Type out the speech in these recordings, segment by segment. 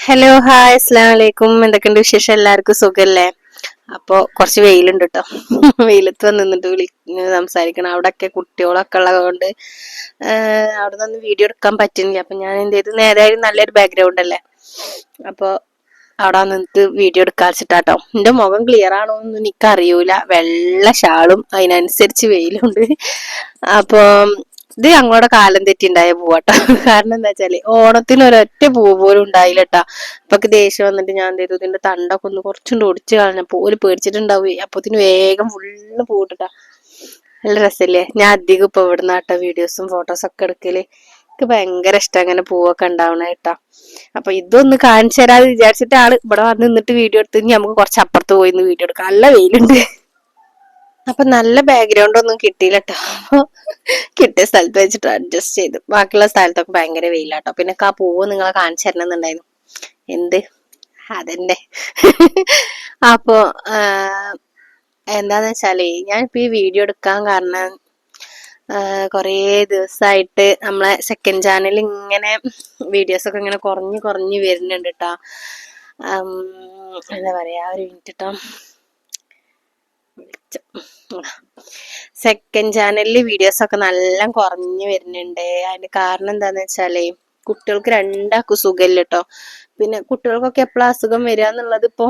Hello hi അസ്സാം വലൈക്കും എന്തൊക്കെയുണ്ട് വിശേഷം? എല്ലാവർക്കും സുഖല്ലേ? അപ്പോ കുറച്ച് വെയിലുണ്ട് കേട്ടോ വെയിലത്ത് വന്ന് നിന്നിട്ട് വിളി സംസാരിക്കണം. അവിടെയൊക്കെ കുട്ടികളൊക്കെ ഉള്ളത് കൊണ്ട് അവിടെ നിന്ന് വീഡിയോ എടുക്കാൻ പറ്റുന്നില്ല അപ്പൊ ഞാൻ എന്ത് ചെയ്തു? നേരായാലും നല്ലൊരു ബാക്ക്ഗ്രൗണ്ട് അല്ലേ? അപ്പോ അവിടെ നിന്നിട്ട് വീഡിയോ എടുക്കാൻ വെച്ചിട്ടാട്ടോ. എന്റെ മുഖം ക്ലിയർ ആണോ എന്ന് എനിക്ക് അറിയൂല വെള്ള ഷാളും അതിനനുസരിച്ച് വെയിലുണ്ട്. അപ്പൊ ഇത് ഞങ്ങളുടെ കാലം തെറ്റിണ്ടായ പൂവാട്ടോ. കാരണം എന്താ വെച്ചാൽ ഓണത്തിന് ഒരൊറ്റ പൂവ് പോലും ഉണ്ടായില്ല അപ്പൊക്ക് ദേഷ്യം വന്നിട്ട് ഞാൻ എന്ത് ചെയ്തു ഇതിന്റെ തണ്ടൊക്കെ ഒന്ന് കുറച്ചുകൊണ്ട് ഒടിച്ചു കളഞ്ഞപ്പോ ഒരു പേടിച്ചിട്ടുണ്ടാവേ. അപ്പത്തിന് വേഗം ഫുള്ള് പൂട്ടാ നല്ല രസല്ലേ? ഞാൻ അധികം ഇപ്പൊ ഇവിടുന്ന് കേട്ടോ വീഡിയോസും ഫോട്ടോസും ഒക്കെ എടുക്കൽ. എനിക്ക് ഭയങ്കര ഇഷ്ടം അങ്ങനെ പൂവൊക്കെ ഉണ്ടാവണ കേട്ടാ. അപ്പൊ ഇതൊന്ന് കാണിച്ചു തരാതെ വിചാരിച്ചിട്ട് ആൾ ഇവിടെ വന്ന് നിന്നിട്ട് വീഡിയോ എടുത്ത് നമുക്ക് കുറച്ച് അപ്പുറത്ത് പോയി വീഡിയോ എടുക്കാം. നല്ല വെയിലുണ്ട്. അപ്പൊ നല്ല ബാക്ക്ഗ്രൗണ്ട് ഒന്നും കിട്ടിയില്ല കേട്ടോ കിട്ടിയ സ്ഥലത്ത് വെച്ചിട്ട് അഡ്ജസ്റ്റ് ചെയ്തു. ബാക്കിയുള്ള സ്ഥലത്തൊക്കെ ഭയങ്കര വെയിലാട്ടോ. പിന്നെ ആ പൂവ് നിങ്ങളെ കാണിച്ചു തരണമെന്നുണ്ടായിരുന്നു. എന്ത്? അതന്നെ. അപ്പോ എന്താന്ന് വെച്ചാലേ ഞാനിപ്പോ ഈ വീഡിയോ എടുക്കാൻ കാരണം കുറേ ദിവസമായിട്ട് നമ്മളെ സെക്കൻഡ് ചാനൽ ഇങ്ങനെ വീഡിയോസ് ഒക്കെ ഇങ്ങനെ കുറഞ്ഞു കുറഞ്ഞു വരുന്നുണ്ട് കേട്ടോ എന്താ പറയാ ഒരു മിനിറ്റ് കേട്ടോ സെക്കൻഡ് ചാനലിൽ വീഡിയോസ് ഒക്കെ നല്ല കുറഞ്ഞു വരുന്നുണ്ട്. അതിന് കാരണം എന്താന്ന് വെച്ചാലേ കുട്ടികൾക്ക് രണ്ടാക്കും സുഖമില്ല കേട്ടോ പിന്നെ കുട്ടികൾക്കൊക്കെ എപ്പോഴും അസുഖം വരിക എന്നുള്ളത് ഇപ്പോ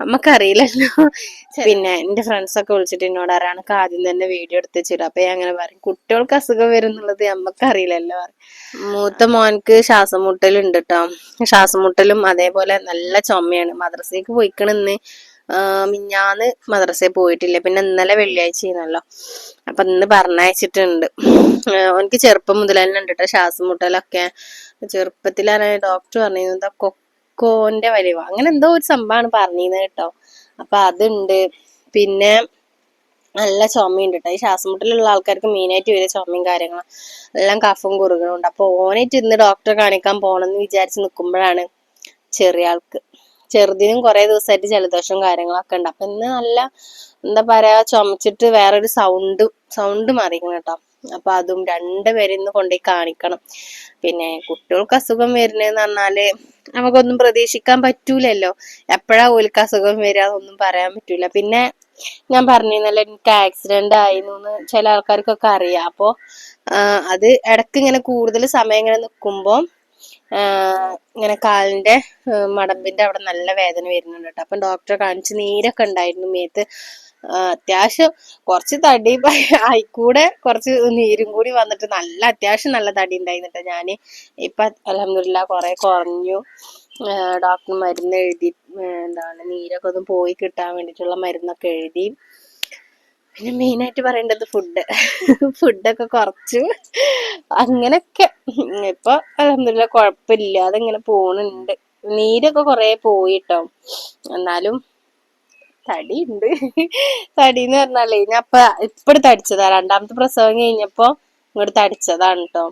നമുക്കറിയില്ലല്ലോ. പിന്നെ എന്റെ ഫ്രണ്ട്സ് ഒക്കെ വിളിച്ചിട്ട് എന്നോട് ആരാണ് ആദ്യം തന്നെ വീഡിയോ എടുത്ത് വെച്ചിട്ട് അപ്പൊ ഞാൻ അങ്ങനെ പറയും കുട്ടികൾക്ക് അസുഖം വരും എന്നുള്ളത് നമുക്കറിയില്ലല്ലോ. മൂത്ത മോൻക്ക് ശ്വാസം മുട്ടലുണ്ട് കേട്ടോ ശ്വാസം മുട്ടലും അതേപോലെ നല്ല ചുമയാണ്. മദ്രസയ്ക്ക് പോയിക്കണെന്ന് മിഞ്ഞാന്ന് മദ്രസയിൽ പോയിട്ടില്ല. പിന്നെ ഇന്നലെ വെള്ളിയാഴ്ച ചെയ്യുന്നല്ലോ അപ്പൊ ഇന്ന് പറഞ്ഞയച്ചിട്ടുണ്ട്. എനിക്ക് ചെറുപ്പം മുതൽ തന്നെ ഉണ്ട് കേട്ടോ ശ്വാസം മുട്ടലൊക്കെ. ചെറുപ്പത്തിലാണ് ഡോക്ടർ പറഞ്ഞിരുന്നത് കൊക്കോന്റെ വലിവ. അങ്ങനെ എന്തോ ഒരു സംഭവമാണ് പറഞ്ഞിരുന്നത് കേട്ടോ. അപ്പൊ അതുണ്ട്. പിന്നെ നല്ല ചുമയുണ്ട് കേട്ടോ ഈ ശ്വാസം മുട്ടലുള്ള ആൾക്കാർക്ക് മെയിനായിട്ട് വരിക ചുമയും കാര്യങ്ങളും. എല്ലാം കഫും കുറുകളും ഉണ്ട്. അപ്പൊ ഓനായിട്ട് ഇന്ന് ഡോക്ടറെ കാണിക്കാൻ പോകണമെന്ന് വിചാരിച്ച് നിൽക്കുമ്പോഴാണ് ചെറിയ ആൾക്ക് ചെറുതിനും കുറെ ദിവസമായിട്ട് ജലദോഷവും കാര്യങ്ങളൊക്കെ ഉണ്ട്. അപ്പൊ ഇന്ന് നല്ല എന്താ പറയാ ചുമച്ചിട്ട് വേറൊരു സൗണ്ട് സൗണ്ട് മാറിക്കണം കേട്ടോ. അപ്പൊ അതും രണ്ടുപേരും ഇന്ന് കൊണ്ടുപോയി കാണിക്കണം. പിന്നെ കുട്ടികൾക്ക് അസുഖം വരുന്നതെന്ന് പറഞ്ഞാൽ നമുക്കൊന്നും പ്രതീക്ഷിക്കാൻ പറ്റൂലല്ലോ. എപ്പോഴാ ഓൽക്ക് അസുഖം വരിക പറയാൻ പറ്റൂല. പിന്നെ ഞാൻ പറഞ്ഞിരുന്നല്ലോ എനിക്ക് ആക്സിഡന്റ് ആയിരുന്നു ചില ആൾക്കാർക്കൊക്കെ അറിയാം. അപ്പോ അത് ഇടയ്ക്ക് ഇങ്ങനെ കൂടുതൽ സമയം ഇങ്ങനെ നിൽക്കുമ്പോൾ ഇങ്ങനെ കാലിന്റെ മടമ്പിന്റെ അവിടെ നല്ല വേദന വരുന്നുണ്ട് കേട്ടോ. അപ്പം ഡോക്ടറെ കാണിച്ച് നീരൊക്കെ ഉണ്ടായിരുന്നു മേത്ത്. അത്യാവശ്യം കുറച്ച് തടി ആയിക്കൂടെ കുറച്ച് നീരും കൂടി വന്നിട്ട് നല്ല അത്യാവശ്യം നല്ല തടി ഉണ്ടായിരുന്നു ഞാൻ ഇപ്പൊ അലഹമില്ല കുറെ കുറഞ്ഞു. ഡോക്ടർ മരുന്ന് എഴുതി എന്താണ് നീരൊക്കെ ഒന്ന് പോയി കിട്ടാൻ വേണ്ടിയിട്ടുള്ള മരുന്നൊക്കെ എഴുതി. പിന്നെ മെയിനായിട്ട് പറയേണ്ടത് ഫുഡ് ഫുഡൊക്കെ കുറച്ചു. അങ്ങനെയൊക്കെ. ഇപ്പൊ അലഹമില്ല കുഴപ്പമില്ല അതിങ്ങനെ പോണുണ്ട്. നീരൊക്കെ കുറെ പോയിട്ടോ. എന്നാലും തടി ഉണ്ട് തടി എന്ന് പറഞ്ഞാലേ ഞാൻ അപ്പൊ ഇപ്പഴ് തടിച്ചതാ. രണ്ടാമത്തെ പ്രസവം കഴിഞ്ഞപ്പോ ഇങ്ങോട്ട് തടിച്ചതാണ് കേട്ടോ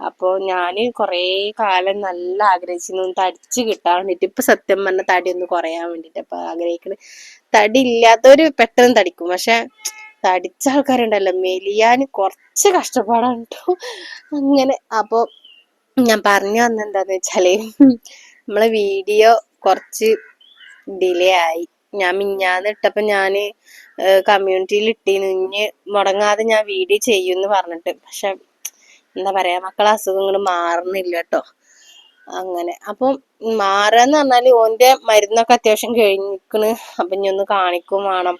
അപ്പൊ ഞാൻ കൊറേ കാലം നല്ല ആഗ്രഹിച്ചിരുന്നു. തടിച്ച് കിട്ടാൻ വേണ്ടിട്ട്. ഇപ്പൊ സത്യം പറഞ്ഞ തടി ഒന്ന് കുറയാൻ വേണ്ടിട്ട്. അപ്പൊ ആഗ്രഹിക്കണ്. തടി ഇല്ലാത്തവര് പെട്ടെന്ന് തടിക്കും. പക്ഷെ തടിച്ച ആൾക്കാരുണ്ടല്ലോ. മെലിയാൻ കുറച്ച് കഷ്ടപ്പാടാണ് കേട്ടോ അങ്ങനെ അപ്പോൾ ഞാൻ പറഞ്ഞു വന്നെന്താന്ന് വെച്ചാൽ നമ്മളെ വീഡിയോ കുറച്ച് ഡിലേ ആയി. ഞാൻ മിഞ്ഞാന്ന് ഇട്ടപ്പോ ഞാൻ കമ്മ്യൂണിറ്റിയിൽ ഇട്ടി ഇഞ്ഞ് മുടങ്ങാതെ ഞാൻ വീഡിയോ ചെയ്യുമെന്ന് പറഞ്ഞിട്ട്. പക്ഷെ എന്താ പറയാ മക്കളെ അസുഖങ്ങൾ മാറുന്നില്ല കേട്ടോ അങ്ങനെ. അപ്പം മാറാന്ന് പറഞ്ഞാൽ ഓന്റെ മരുന്നൊക്കെ അത്യാവശ്യം കഴിഞ്ഞിക്കണ് അപ്പൊ ഇനി ഒന്ന് കാണിക്കും വേണം.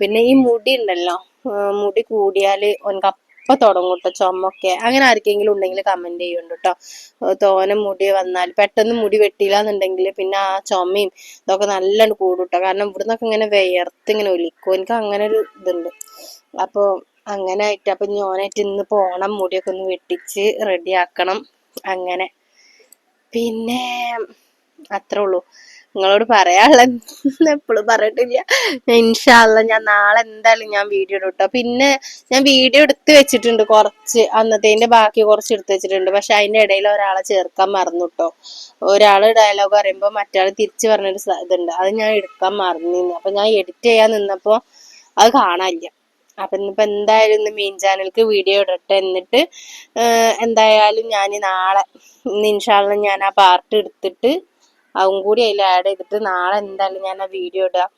പിന്നെ ഈ മുടി ഉണ്ടല്ലോ മുടി കൂടിയാൽ ഓനക്ക് അപ്പൊ തുടങ്ങും കേട്ടോ ചുമൊക്കെ. അങ്ങനെ ആർക്കെങ്കിലും ഉണ്ടെങ്കിൽ കമന്റ് ചെയ്യുന്നുണ്ട് കേട്ടോ തോന മുടി വന്നാൽ പെട്ടെന്ന് മുടി വെട്ടിയില്ല എന്നുണ്ടെങ്കിൽ പിന്നെ ആ ചുമയും ഇതൊക്കെ നല്ലോണം കൂടും കേട്ടോ കാരണം ഇവിടുന്നൊക്കെ ഇങ്ങനെ വിയർത്ത് ഇങ്ങനെ ഒലിക്കും. എനിക്ക് അങ്ങനെ ഒരു ഇതുണ്ട്. അപ്പോൾ അങ്ങനെ ആയിട്ട് അപ്പൊ ഞാനായിട്ട് ഇന്ന് പോണം. മുടിയൊക്കെ ഒന്ന് വെട്ടിച്ച് റെഡി ആക്കണം. അങ്ങനെ. പിന്നെ അത്രേ ഉള്ളൂ. നിങ്ങളോട് പറയാനുള്ള എപ്പോഴും പറഞ്ഞിട്ടില്ല. ഇൻഷാല്ല ഞാൻ നാളെ എന്തായാലും ഞാൻ വീഡിയോ ഇടട്ടോ പിന്നെ ഞാൻ വീഡിയോ എടുത്ത് വെച്ചിട്ടുണ്ട് കുറച്ച്. അന്നത്തേന്റെ ബാക്കി കുറച്ച് എടുത്ത് വെച്ചിട്ടുണ്ട്. പക്ഷെ അതിന്റെ ഇടയിൽ ഒരാളെ ചേർക്കാൻ മറന്നു കേട്ടോ ഒരാൾ ഡയലോഗ് പറയുമ്പോൾ മറ്റാൾ തിരിച്ചു പറഞ്ഞൊരു ഇതുണ്ട്. അത് ഞാൻ എടുക്കാൻ മറന്നിരുന്നു. അപ്പൊ ഞാൻ എഡിറ്റ് ചെയ്യാൻ നിന്നപ്പോ അത് കാണാനില്ല. അപ്പൊ ഇന്നിപ്പോ എന്തായാലും ഇന്ന് മീൻ ചാനലിക്ക് വീഡിയോ ഇടട്ടെ എന്നിട്ട് എന്തായാലും ഞാൻ നാളെ ഇന്ന് ഇൻഷാള്ള ഞാൻ ആ പാർട്ട് എടുത്തിട്ട് അതും കൂടി അതിൽ ആഡ് ചെയ്തിട്ട് നാളെ എന്തായാലും ഞാൻ ആ വീഡിയോ ഇടാം.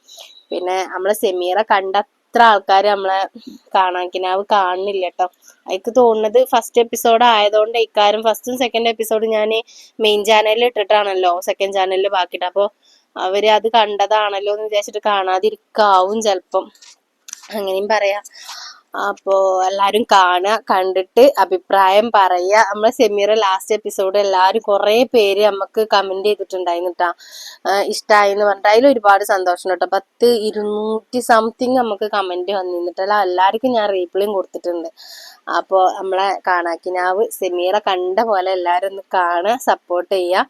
പിന്നെ നമ്മളെ സെമീറ കണ്ട അത്ര ആൾക്കാർ നമ്മളെ കാണാക്കിനാവ് കാണുന്നില്ല കേട്ടോ എനിക്ക് തോന്നുന്നത് ഫസ്റ്റ് എപ്പിസോഡ് ആയതുകൊണ്ട് ഇക്കാരം ഫസ്റ്റും സെക്കൻഡ് എപ്പിസോഡ് ഞാൻ മെയിൻ ചാനലിൽ ഇട്ടിട്ടാണല്ലോ സെക്കൻഡ് ചാനലിൽ ബാക്കിയിട്ട്. അപ്പോൾ അവർ അത് കണ്ടതാണല്ലോ എന്ന് വിചാരിച്ചിട്ട് കാണാതിരിക്കാവും ചിലപ്പം. അങ്ങനെയും പറയാം. അപ്പോ എല്ലാരും കാണുക കണ്ടിട്ട് അഭിപ്രായം പറയുക. നമ്മളെ സെമീറ ലാസ്റ്റ് എപ്പിസോഡ് എല്ലാവരും കുറേ പേര് നമുക്ക് കമന്റ് ചെയ്തിട്ടുണ്ടായിരുന്നു ഇഷ്ടമായി എന്ന് പറഞ്ഞിട്ട്. അതിൽ ഒരുപാട് സന്തോഷം കേട്ടോ പത്ത് ഇരുന്നൂറ്റി സംതിങ് നമുക്ക് കമന്റ് വന്നിരുന്നിട്ടല്ല എല്ലാവർക്കും ഞാൻ റീപ്ലൈയും കൊടുത്തിട്ടുണ്ട്. അപ്പോൾ നമ്മളെ കാണാക്കിനാവ് സെമീറ കണ്ട പോലെ എല്ലാവരും ഒന്ന് കാണുക സപ്പോർട്ട് ചെയ്യുക.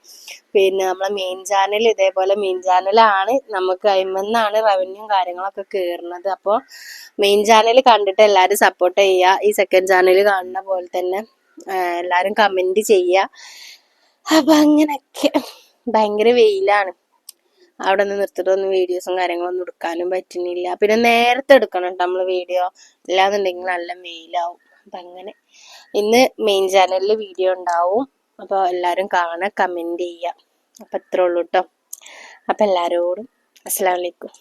പിന്നെ നമ്മളെ മെയിൻ ചാനൽ ഇതേപോലെ മെയിൻ ചാനലാണ് നമുക്ക് അയിമെന്നാണ് റവന്യൂ കാര്യങ്ങളൊക്കെ കയറുന്നത് അപ്പോൾ മെയിൻ ചാനൽ കണ്ടിട്ട് എല്ലാവരും സപ്പോർട്ട് ചെയ്യുക. ഈ സെക്കൻഡ് ചാനൽ കാണുന്ന പോലെ തന്നെ എല്ലാവരും കമന്റ് ചെയ്യുക. അപ്പം അങ്ങനെയൊക്കെ. ഭയങ്കര വെയിലാണ്. അവിടെ നിന്ന് നിർത്തിട്ടൊന്നും വീഡിയോസും കാര്യങ്ങളൊന്നും എടുക്കാനും പറ്റുന്നില്ല. പിന്നെ നേരത്തെ എടുക്കണം കേട്ടോ നമ്മൾ വീഡിയോ ഇല്ലാന്നുണ്ടെങ്കിൽ നല്ല വെയിലാവും. അപ്പം അങ്ങനെ. ഇന്ന് മെയിൻ ചാനലിൽ വീഡിയോ ഉണ്ടാവും. അപ്പോൾ എല്ലാവരും കാണാൻ കമന്റ് ചെയ്യുക. അപ്പം ഉള്ളൂ കേട്ടോ അപ്പം എല്ലാവരോടും അസ്സാം അലൈക്കും.